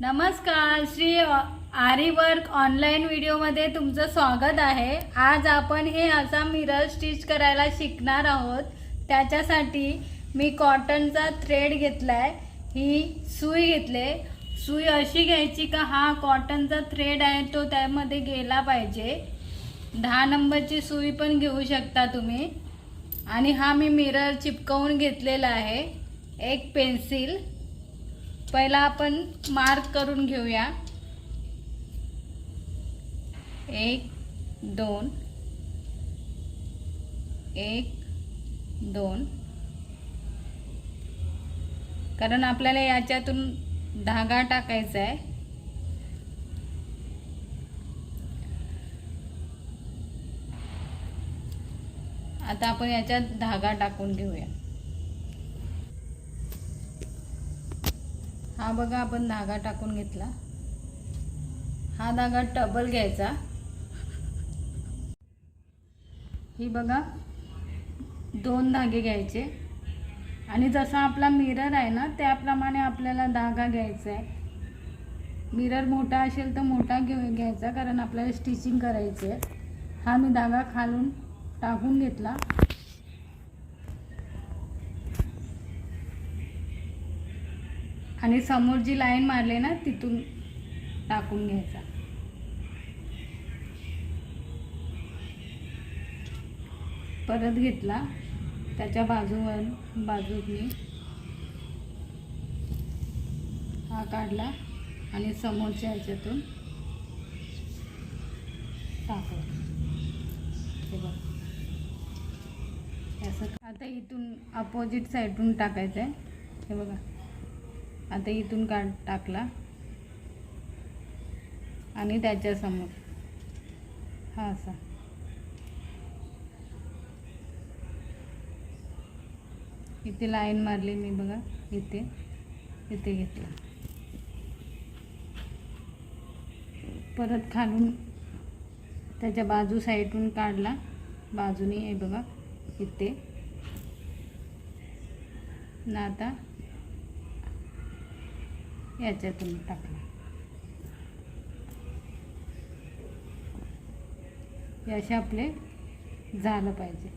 नमस्कार श्री आरी work online व्हिडिओमध्ये तुमचं स्वागत आहे. आज आपण हे असा मिरर स्टिच करायला शिकणार आहोत. त्याच्यासाठी मी कॉटनचा थ्रेड घेतला आहे ही सुई घेतले. सुई अशी घ्यायची का? हा कॉटनचा थ्रेड आहे तो त्यामध्ये गेला पाहिजे. दहा नंबरची सुई पण घेऊ शकता तुम्ही. आणि हा मी मिरर चिपकवून घेतलेला आहे. एक पेन्सिल पहिला आपण मार्क करून घेऊया. एक दोन. एक दोन. कारण आपल्याला याच्यातून धागा टाकायचा आहे. आता आपण याच्यात धागा टाकून घेऊया. हा बघा आपण धागा टाकून घेतला. हा धागा टबल घ्यायचा. ही बघा दोन धागे घ्यायचे. आणि जसा आपला मिरर आहे ना त्याप्रमाणे आपल्याला धागा घ्यायचा आहे. मिरर मोठा असेल तर मोठा घेऊ घ्यायचा कारण आपल्याला स्टिचिंग करायची आहे हा मी धागा खालून टाकून घेतला. आणि समोर जी लाईन मारली ना तिथून टाकून घ्यायचा. परत घेतला. त्याच्या बाजूवर बाजूनी हा काढला आणि समोरच्या ह्याच्यातून टाकला. हे बघा. असं आता इथून अपोजिट साईडून टाकायचं आहे हे बघा. आता इथून काढ टाकला. आणि त्याच्यासमोर हा असा. इथे लाईन मारली मी बघा. इथे. इथे घेतला. परत खालून त्याच्या बाजू साईडून काढला. बाजूने आहे बघा. इथे. ना आता याच्यातून टाकला हे असे आपले झालं पाहिजे.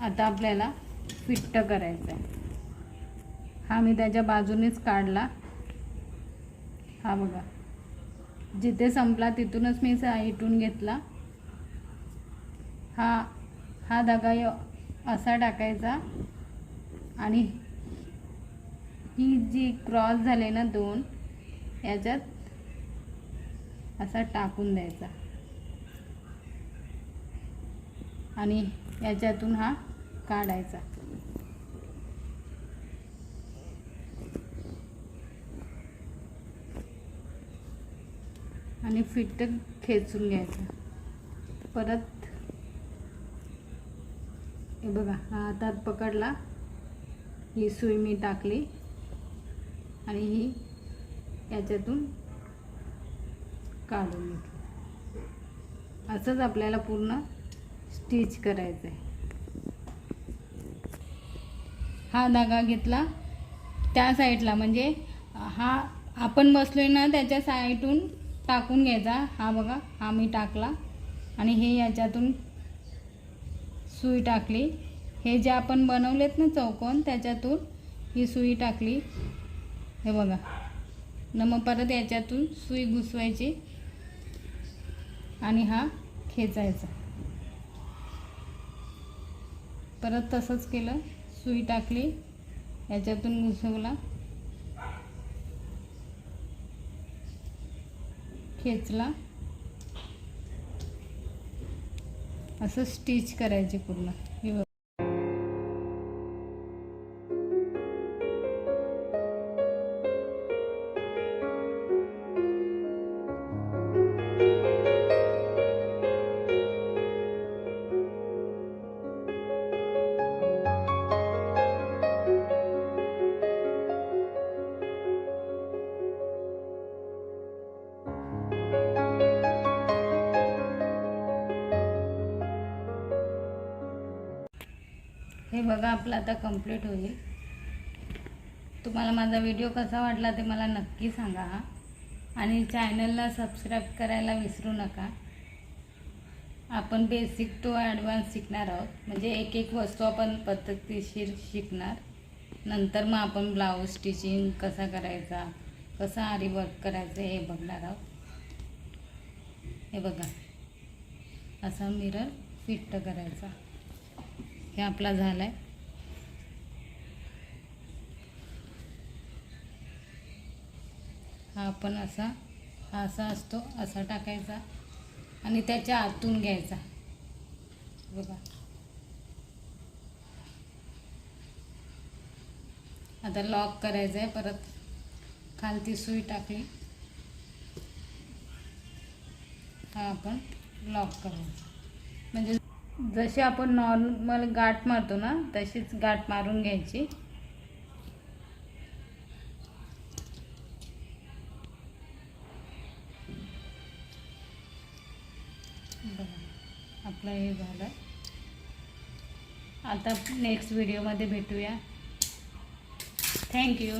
आता आपल्याला फिट्ट करायचं आहे हा मी त्याच्या बाजूनेच काढला. हा बघा. जिथे संपला तिथूनच मी साईटून घेतला. हा हा धागा असा टाकायचा. आणि ही जी क्रॉस झाले ना दोन याच्यात असा टाकून द्यायचा. आणि याच्यातून हा काढायचा. आणि फिट्ट खेचून घ्यायचा. परत हे बघा हा हातात पकडला ही सुई मी टाकली. आणि ही याच्यातून काढून घेतली. असंच आपल्याला पूर्ण स्टिच करायचं आहे. हा धागा घेतला त्या साईडला म्हणजे हा आपण बसलोय ना त्याच्या साईडून टाकून घ्यायचा. हा बघा हा मी टाकला आणि हे याच्यातून सुई टाकली. हे जे आपण बनवलेत ना चौकोन त्याच्यातून ही सुई टाकली. हे बघा. न मग परत याच्यातून सुई घुसवायची आणि हा खेचायचा. परत तसंच केलं सुई टाकली याच्यातून घुसवला. खेचला. असं स्टिच करायचे पूर्ण. हे बघा आपलं आता कंप्लीट होईल. तुम्हाला माझा व्हिडिओ कसा वाटला ते मला नक्की सांगा. आणि चॅनलला सबस्क्राईब करायला विसरू नका. आपण बेसिक टू ॲडव्हान्स शिकणार आहोत. म्हणजे एक एक वस्तू आपण पद्धतीशीर शिकणार. नंतर मग आपण ब्लाऊज स्टिचिंग कसा करायचा कसा आरी वर्क करायचं हे बघणार आहोत. हे बघा. असा मिरर फिट्ट करायचा. हे आपला झाला आहे हा आपण असा हा असा असतो असा टाकायचा आणि त्याच्या आतून घ्यायचा. बघा. आता लॉक करायचं आहे परत खालती सुई टाकली. हा आपण लॉक करायचा. म्हणजे जशी आपण नॉर्मल गाठ मारतो ना तशीच गाठ मारून घ्यायची. बघा आपलं हे झालं. आता नेक्स्ट व्हिडिओमध्ये भेटूया. थँक्यू